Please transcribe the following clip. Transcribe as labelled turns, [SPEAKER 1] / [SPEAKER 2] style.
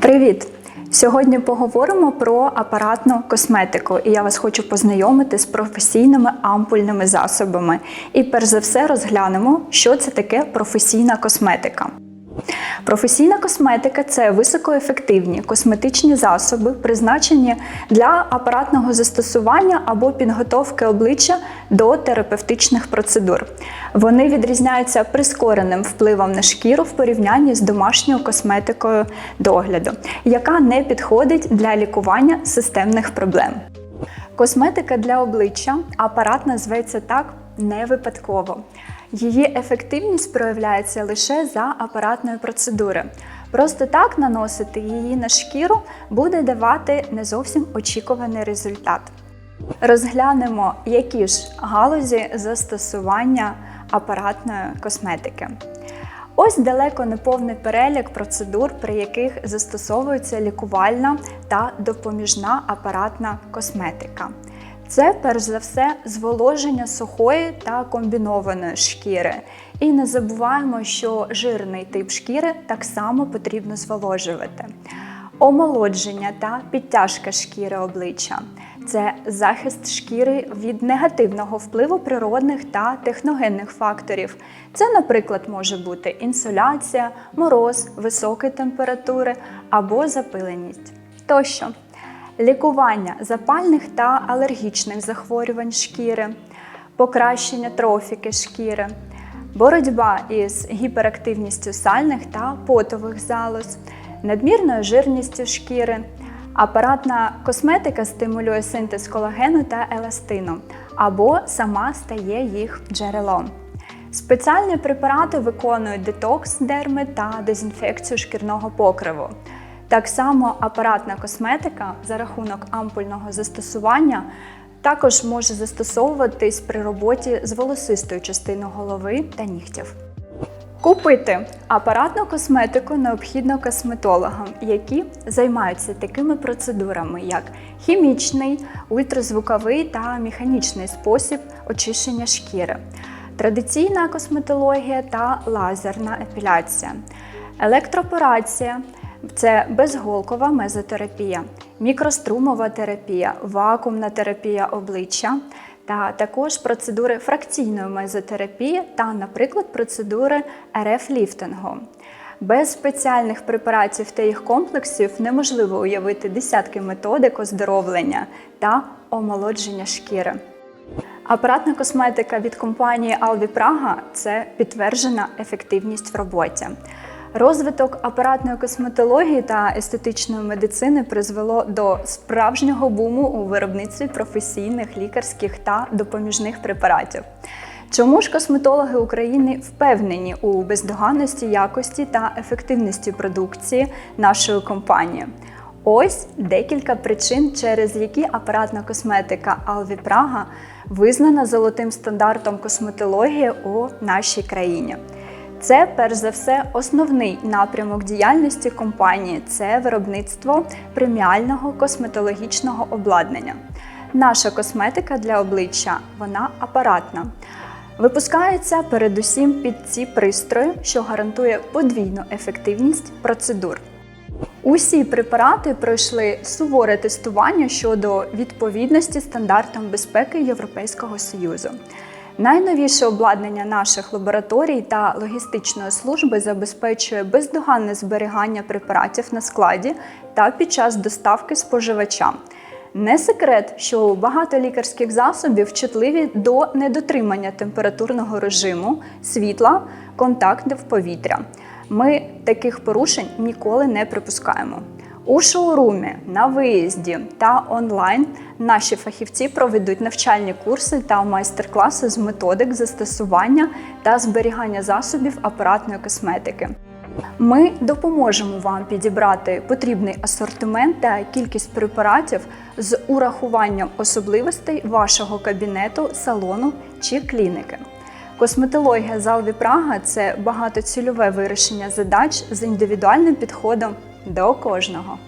[SPEAKER 1] Привіт! Сьогодні поговоримо про апаратну косметику, і я вас хочу познайомити з професійними ампульними засобами. І перш за все розглянемо, що це таке професійна косметика. Професійна косметика це високоефективні косметичні засоби, призначені для апаратного застосування або підготовки обличчя до терапевтичних процедур. Вони відрізняються прискореним впливом на шкіру в порівнянні з домашньою косметикою догляду, яка не підходить для лікування системних проблем. Косметика для обличчя апарат називається так не випадково. Її ефективність проявляється лише за апаратної процедури. Просто так наносити її на шкіру буде давати не зовсім очікуваний результат. Розглянемо, які ж галузі застосування апаратної косметики. Ось далеко не повний перелік процедур, при яких застосовується лікувальна та допоміжна апаратна косметика. Це перш за все зволоження сухої та комбінованої шкіри. І не забуваємо, що жирний тип шкіри так само потрібно зволожувати. Омолодження та підтяжка шкіри обличчя це захист шкіри від негативного впливу природних та техногенних факторів. Це, наприклад, може бути інсоляція, мороз, високі температури або запиленість тощо лікування запальних та алергічних захворювань шкіри, покращення трофіки шкіри, боротьба із гіперактивністю сальних та потових залоз, надмірною жирністю шкіри. Апаратна косметика стимулює синтез колагену та еластину або сама стає їх джерелом. Спеціальні препарати виконують детокс дерми та дезінфекцію шкірного покриву. Так само апаратна косметика за рахунок ампульного застосування також може застосовуватись при роботі з волосистою частиною голови та нігтів. Купити апаратну косметику необхідно косметологам, які займаються такими процедурами, як хімічний, ультразвуковий та механічний спосіб очищення шкіри, традиційна косметологія та лазерна епіляція, електропорація – це безголкова мезотерапія, мікрострумова терапія, вакуумна терапія обличчя та також процедури фракційної мезотерапії та, наприклад, процедури РФ-ліфтингу. Без спеціальних препаратів та їх комплексів неможливо уявити десятки методик оздоровлення та омолодження шкіри. Апаратна косметика від компанії Alvi Praga – це підтверджена ефективність в роботі. Розвиток апаратної косметології та естетичної медицини призвело до справжнього буму у виробництві професійних лікарських та допоміжних препаратів. Чому ж косметологи України впевнені у бездоганності якості та ефективності продукції нашої компанії? Ось декілька причин, через які апаратна косметика Alvi Praga визнана золотим стандартом косметології у нашій країні. Це перш за все основний напрямок діяльності компанії це виробництво преміального косметологічного обладнання. Наша косметика для обличчя вона апаратна. Випускається передусім під ці пристрої, що гарантує подвійну ефективність процедур. Усі препарати пройшли суворе тестування щодо відповідності стандартам безпеки Європейського Союзу. Найновіше обладнання наших лабораторій та логістичної служби забезпечує бездоганне зберігання препаратів на складі та під час доставки споживачам. Не секрет, що багато лікарських засобів чутливі до недотримання температурного режиму, світла, контактів повітря. Ми таких порушень ніколи не припускаємо. У шоурумі, на виїзді та онлайн наші фахівці проведуть навчальні курси та майстер-класи з методик застосування та зберігання засобів апаратної косметики. Ми допоможемо вам підібрати потрібний асортимент та кількість препаратів з урахуванням особливостей вашого кабінету, салону чи клініки. Косметологія Залві Прага це багатоцільове вирішення задач з індивідуальним підходом до кожного.